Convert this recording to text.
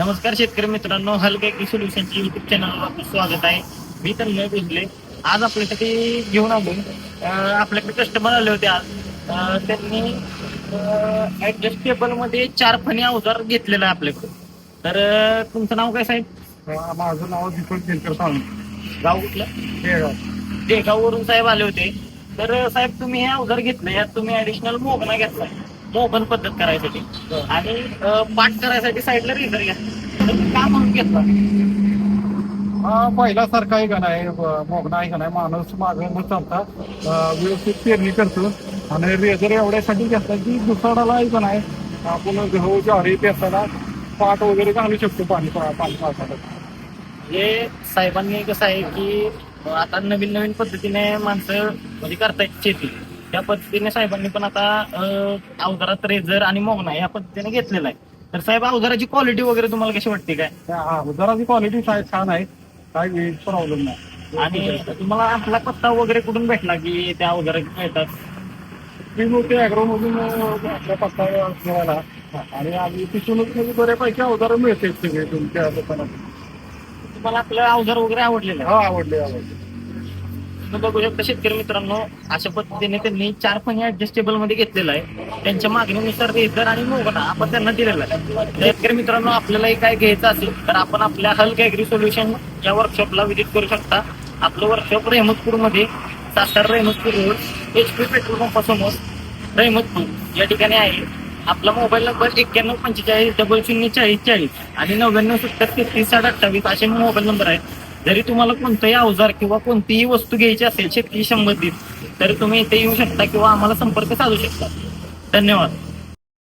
नमस्कार शेतकरी मित्रांनो हलके की सोल्युशनची युट्यूब चॅनलवर आपलं स्वागत आहे. मी तन्मय भुजले. आज आपल्यासाठी घेऊन आलो. आपल्याकडे कस्टमर आले होते आज. त्यांनी ऍडजस्टेबलमध्ये चार फणी अवजार घेतलेलं आहे आपल्याकडे. तर तुमचं नाव काय साहेब? माझं नाव दीपक दिनकर सावंत गाव कुठलं? बेळगाव देगाववरून साहेब आले होते. तर साहेब तुम्ही हे अवजार घेतलं. यात तुम्ही ऍडिशनल मोगना घेतलाय. मोगन पद्धत करायसाठी. आणि पाठ करायसाठी साईडला रिझर घेतला तर का म्हणून घेतला. हा पहिल्यासारखा आहे का नाही मोगना आहे का नाही माणूस मागं न चालता व्यवस्थित पेरणी करतो. आणि रेझर एवढ्यासाठी घेतला की दुसऱ्याला आहे का नाही आपण गहू ज्वारी पेरताना पाट वगैरे घालू शकतो पाणी पाणी पावसाला हे साहेबांनी कसं आहे की आता नवीन नवीन पद्धतीने माणसं म्हणजे करतायत शेती. त्या पद्धतीने साहेबांनी पण आता अं, अवजारात रेझर आणि मोगना या पद्धतीने घेतलेला आहे. तर साहेब अवजाराची क्वालिटी वगैरे तुम्हाला कशी वाटते काय? हा जराची क्वालिटी छान आहे. काही प्रॉब्लेम नाही. आणि तुम्हाला आपला पत्ता वगैरे कुठून भेटला की त्या अवजारा मिळतात? मी मोठे अॅग्रो मधून आपला पत्ता ठेवायला आणि आम्ही तिथूनच म्हणजे बऱ्यापैकी अवजारं मिळते तुमच्या दुकानात. तुम्हाला आपलं अवजार वगैरे आवडलेलं हा आवडले आवडले. तुम्ही बघू शकता. शेतकरी मित्रांनो अशा पद्धतीने त्यांनी चार फणी ऍडजस्टेबलमध्ये घेतलेला आहे. त्यांच्या मागणीनुसार रेझर आणि मोबाईल आपण त्यांना दिलेला आहे. शेतकरी मित्रांनो आपल्यालाही काय घ्यायचं असेल तर आपण आपल्या हल्क ऍग्री सोल्युशन या वर्कशॉपला व्हिजिट करू शकता. आपलं workshop रेहमतपूरमध्ये Satara Rahimatpur road H P petrol पंपासमोर Rahimatpur या ठिकाणी आहे. आपला मोबाईल नंबर एक्क्याण्णव पंचेचाळीस डबल शून्य चाळीस चाळीस आणि नव्याण्णव सत्तर तेहतीस साठ अठ्ठावीस असे मोबाईल नंबर आहेत. जरी तुम्हाला कोणतंही अवजार किंवा कोणतीही वस्तू घ्यायची असेल शेतकरी संबंधित तर तुम्ही इथे येऊ शकता किंवा आम्हाला संपर्क साधू शकता. धन्यवाद.